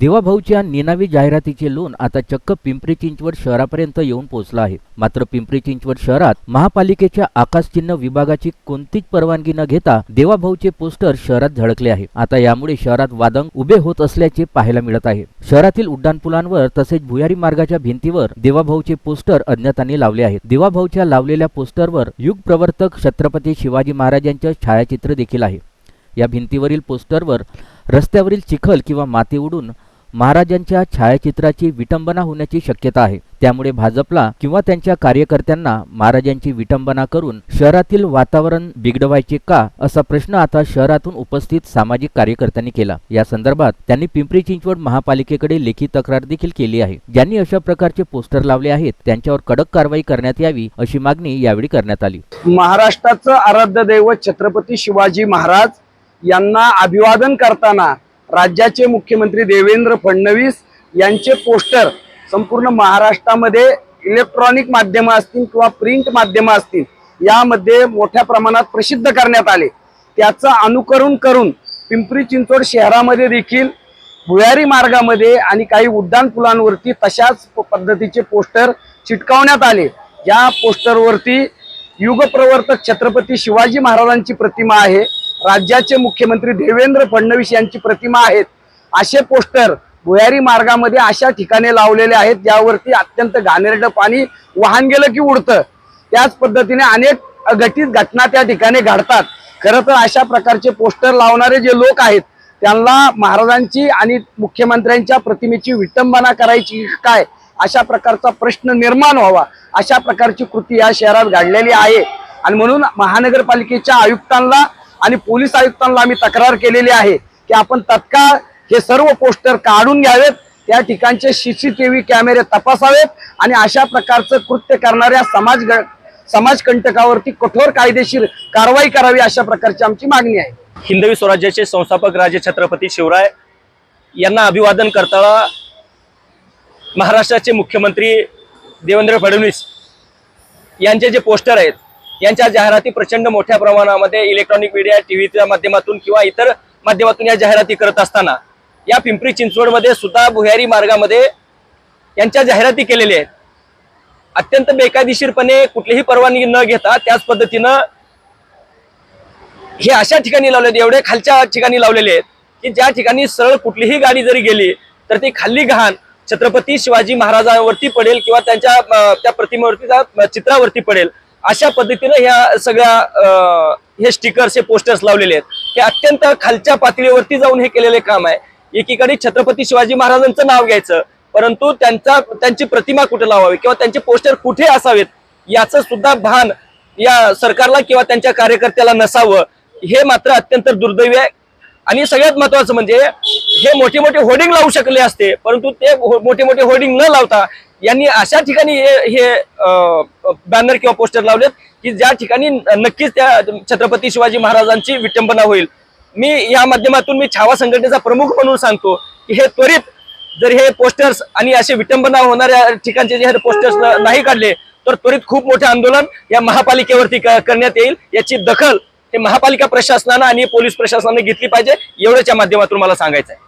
देवाभाऊच्या निनावी जाहिरातीचे लोन आता चक्क पिंपरी चिंचवड शहरापर्यंत येऊन पोहोचलं आहे. मात्र पिंपरी चिंचवड शहरात महापालिकेच्या आकाशचिन्ह विभागाची कोणतीच परवानगी न घेता देवाभाऊचे पोस्टर शहरात झळकले आहे. आता यामुळे शहरात वादंग उभे होत असल्याचे पाहायला मिळत आहे. शहरातील उड्डाणपुलांवर तसेच भुयारी मार्गाच्या भिंतीवर देवाभाऊचे पोस्टर अज्ञातांनी लावले आहेत. देवाभाऊच्या लावलेल्या पोस्टरवर युग प्रवर्तक छत्रपती शिवाजी महाराजांचे छायाचित्र देखील आहे. या भिंतीवरील पोस्टरवर रस्त्यावरील चिखल किंवा माती उडून महाराजांच्या छायाचित्राची विटंबना होण्याची शक्यता आहे. त्यामुळे भाजपला किंवा त्यांच्या कार्यकर्त्यांना महाराजांची विटंबना करून शहरातील वातावरण बिघडवायचे का असा प्रश्न आता शहरातून उपस्थित सामाजिक कार्यकर्त्यांनी केला. या संदर्भात त्यांनी पिंपरी चिंचवड महापालिकेकडे लेखी तक्रार देखील केली आहे. ज्यांनी अशा प्रकारचे पोस्टर लावले आहेत त्यांच्यावर कडक कारवाई करण्यात यावी अशी मागणी यावेळी करण्यात आली. महाराष्ट्राचं आराध्य दैवत छत्रपती शिवाजी महाराज यांना अभिवादन करताना राज्याचे मुख्यमंत्री देवेंद्र फडणवीस यांचे पोस्टर संपूर्ण महाराष्ट्रामध्ये इलेक्ट्रॉनिक माध्यमं असतील किंवा प्रिंट माध्यमं असतील यामध्ये मोठ्या प्रमाणात प्रसिद्ध करण्यात आले. त्याचं अनुकरण करून पिंपरी चिंचवड शहरामध्ये देखील भुयारी मार्गामध्ये आणि काही उड्डाण पुलांवरती तशाच पद्धतीचे पोस्टर चिटकावण्यात आले. या पोस्टरवरती युगप्रवर्तक छत्रपती शिवाजी महाराजांची प्रतिमा आहे. राज्याचे मुख्यमंत्री देवेंद्र फडणवीस यांची प्रतिमा आहेत. असे पोस्टर भुयारी मार्गामध्ये अशा ठिकाणी लावलेले आहेत ज्यावरती अत्यंत घाणेरडं पाणी वाहन गेलं की उडतं. त्याच पद्धतीने अनेक अघटित घटना त्या ठिकाणी घडतात. खरं तर अशा प्रकारचे पोस्टर लावणारे जे लोक आहेत त्यांना महाराजांची आणि मुख्यमंत्र्यांच्या प्रतिमेची विटंबना करायची काय अशा प्रकारचा प्रश्न निर्माण व्हावा अशा प्रकारची कृती या शहरात घडलेली आहे. आणि म्हणून महानगरपालिकेच्या आयुक्तांना आणि पोलीस आयुक्तांना आम्ही तक्रार केलेली आहे की आपण तत्काळ हे सर्व पोस्टर काढून घ्यावेत त्या ठिकाणचे सीसीटीव्ही कॅमेरे तपासावेत आणि अशा प्रकारचं कृत्य करणाऱ्या समाज समाजकंटकावरती कठोर कायदेशीर कारवाई करावी अशा प्रकारची आमची मागणी आहे. हिंदवी स्वराज्याचे संस्थापक राजे छत्रपती शिवराय यांना अभिवादन करताना महाराष्ट्राचे मुख्यमंत्री देवेंद्र फडणवीस यांचे जे पोस्टर आहेत यांच्या जाहिराती प्रचंड मोठ्या प्रमाणामध्ये इलेक्ट्रॉनिक मीडिया टीव्हीच्या माध्यमातून किंवा इतर माध्यमातून या जाहिराती करत असताना या पिंपरी चिंचवडमध्ये सुद्धा भुयारी मार्गामध्ये यांच्या जाहिराती केलेल्या आहेत. अत्यंत बेकायदेशीरपणे कुठलीही परवानगी न घेता त्याच पद्धतीनं हे अशा ठिकाणी लावलेत एवढे खालच्या ठिकाणी लावलेले आहेत की ज्या ठिकाणी सरळ कुठलीही गाडी जरी गेली तर ती खाल्ली घाण छत्रपती शिवाजी महाराजांवरती पडेल किंवा त्यांच्या त्या प्रतिमेवरती त्या चित्रावरती पडेल. अशा पद्धतीनं ह्या सगळ्या हे स्टिकर्स हे पोस्टर्स लावलेले आहेत. हे अत्यंत खालच्या पातळीवरती जाऊन हे केलेले काम आहे. एकीकडे छत्रपती शिवाजी महाराजांचं नाव घ्यायचं परंतु त्यांचा त्यांची प्रतिमा कुठे लावावी किंवा त्यांचे पोस्टर कुठे असावेत याचं सुद्धा भान या सरकारला किंवा त्यांच्या कार्यकर्त्याला नसावं हे मात्र अत्यंत दुर्दैवी आहे. आणि सगळ्यात महत्वाचं म्हणजे हे मोठे मोठे होर्डिंग लावू शकले असते परंतु ते हो- मोठे मोठे होर्डिंग न लावता यांनी अशा ठिकाणी हे हे बॅनर किंवा पोस्टर लावलेत की ज्या ठिकाणी नक्कीच त्या छत्रपती शिवाजी महाराजांची विटंबना होईल. मी या माध्यमातून मी छावा संघटनेचा प्रमुख म्हणून सांगतो की हे त्वरित जर हे पोस्टर्स आणि असे विटंबना होणाऱ्या ठिकाणचे जे पोस्टर्स नाही काढले तर त्वरित खूप मोठे आंदोलन या महापालिकेवरती करण्यात येईल. याची दखल हे महापालिका प्रशासनानं आणि पोलीस प्रशासनाने घेतली पाहिजे. एवढंच या माध्यमातून मला सांगायचं आहे